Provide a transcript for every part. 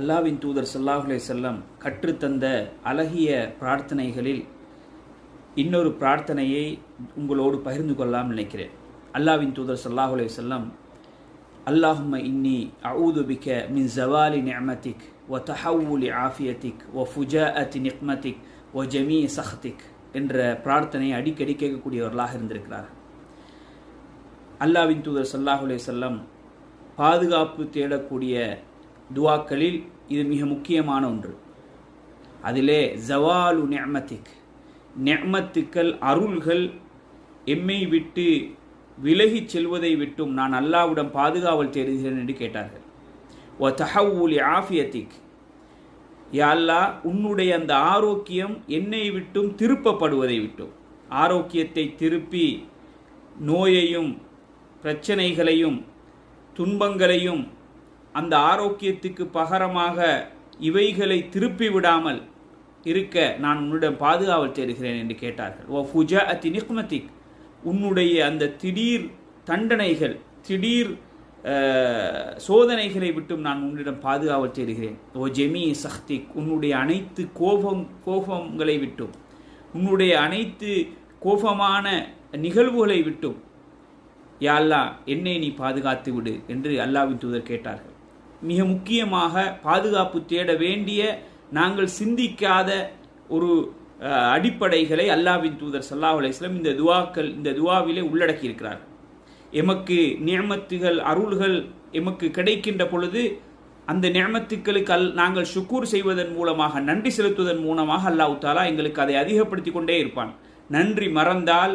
அல்லாவின் தூதர் சல்லாஹுலே செல்லம் கற்றுத்தந்த அழகிய பிரார்த்தனைகளில் இன்னொரு பிரார்த்தனையை உங்களோடு பகிர்ந்து கொள்ளலாம் நினைக்கிறேன். அல்லாவின் தூதர் சல்லாஹுலே செல்லம் அல்லாஹும் இன்னி அஊது பிக மின் ஜவாலி நியமத்திக் ஒ தஹவுலி ஆஃபியத்திக் ஃபுஜா அத்தி நிக்மதிக் ஒ ஜமீ சஹ்திக் என்ற பிரார்த்தனையை அடிக்கடி கேட்கக்கூடியவர்களாக இருந்திருக்கிறார். அல்லாவின் தூதர் சல்லாஹுலே செல்லம் பாதுகாப்பு தேடக்கூடிய துவாக்களில் இது மிக முக்கியமான ஒன்று. அதிலே ஜவாலு நெமத்திக் நெமத்துக்கள் அருள்கள் எம்மை விட்டு விலகிச் செல்வதை விட்டும் நான் அல்லாவிடம் பாதுகாவல் தேடுகிறேன் என்று கேட்டார்கள். ஒ தஹவுலி ஆஃபியத்திக். யா அல்லா உன்னுடைய அந்த ஆரோக்கியம் என்னை விட்டும் திருப்பப்படுவதை விட்டும். ஆரோக்கியத்தை திருப்பி நோயையும் பிரச்சனைகளையும் துன்பங்களையும் அந்த ஆரோக்கியத்துக்கு பகரமாக இவைகளை திருப்பி விடாமல் இருக்க நான் உன்னிடம் பாதுகாவல் தேடுகிறேன் என்று கேட்டார்கள். ஓ ஃபுஜா அத்தி நிக்மதிக் உன்னுடைய அந்த திடீர் தண்டனைகள் திடீர் சோதனைகளை விட்டும் நான் உன்னிடம் பாதுகாவல் தேடுகிறேன். ஓ ஜெமி சக்திக். உன்னுடைய அனைத்து கோபம் கோபங்களை விட்டும். உன்னுடைய அனைத்து கோபமான நிகழ்வுகளை விட்டும். யா அல்லாஹ் என்னை நீ பாதுகாத்து விடு என்று அல்லாவின் தூதர் கேட்டார்கள். மிக முக்கியமாக பாதுகாப்பு தேட வேண்டிய நாங்கள் சிந்திக்காத ஒரு அடிப்படைகளை அல்லாவின் தூதர் சல்லாஹ் அலைஸ்லம் இந்த துவாக்கள் இந்த துவாவிலே உள்ளடக்கி எமக்கு நியமத்துகள் அருள்கள் எமக்கு கிடைக்கின்ற பொழுது அந்த நியமத்துக்களுக்கு அல் நாங்கள் சுக்கூர் செய்வதன் மூலமாக நன்றி செலுத்துவதன் மூலமாக அல்லாஹ் தாலா எங்களுக்கு அதை அதிகப்படுத்தி கொண்டே இருப்பான். நன்றி மறந்தால்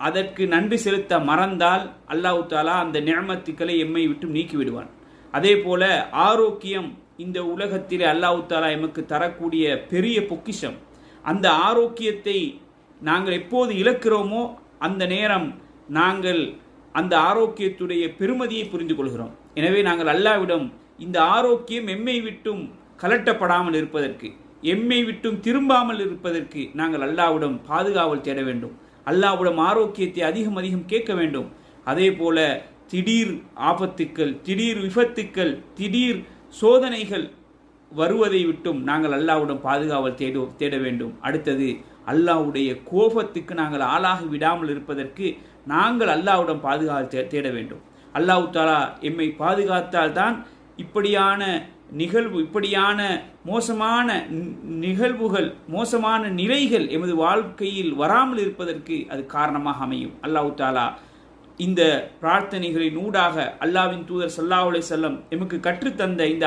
அதற்கு நன்றி செலுத்த மறந்தால் அல்லாஹு தாலா அந்த நியமத்துக்களை எம்மை விட்டு நீக்கிவிடுவான். அதே போல ஆரோக்கியம் இந்த உலகத்திலே அல்லாஹு தாலா எமக்கு தரக்கூடிய பெரிய பொக்கிஷம். அந்த ஆரோக்கியத்தை நாங்கள் எப்போது இழக்கிறோமோ அந்த நேரம் நாங்கள் அந்த ஆரோக்கியத்துடைய பெருமதியை புரிந்து கொள்கிறோம். எனவே நாங்கள் அல்லாவிடம் இந்த ஆரோக்கியம் எம்மை விட்டும் கலட்டப்படாமல் இருப்பதற்கு எம்மை விட்டும் திரும்பாமல் இருப்பதற்கு நாங்கள் அல்லாவிடம் பாதுகாவல் தேட வேண்டும். அல்லாவிடம் ஆரோக்கியத்தை அதிகம் அதிகம் கேட்க வேண்டும். அதே போல திடீர் ஆபத்துக்கள் திடீர் விபத்துக்கள் திடீர் சோதனைகள் வருவதை விட்டும் நாங்கள் அல்லாவுடன் பாதுகாவல் தேடு தேட வேண்டும். அடுத்தது அல்லாஹ்வுடைய கோபத்துக்கு நாங்கள் ஆளாகி விடாமல் இருப்பதற்கு நாங்கள் அல்லாவுடன் பாதுகாவல் தே- தேட வேண்டும். அல்லாஹ் தாலா எம்மை பாதுகாத்தால் தான் இப்படியான நிகழ்வு இப்படியான மோசமான நிகழ்வுகள் மோசமான நிலைகள் எமது வாழ்க்கையில் வராமல் இருப்பதற்கு அது காரணமாக அமையும். அல்லாஹ் தாலா இந்த பிரார்த்தனைகளின் ஊடாக அல்லாவின் தூதர் ஸல்லல்லாஹு செல்லம் வஸல்லம் எமக்கு கற்றுத்தந்த இந்த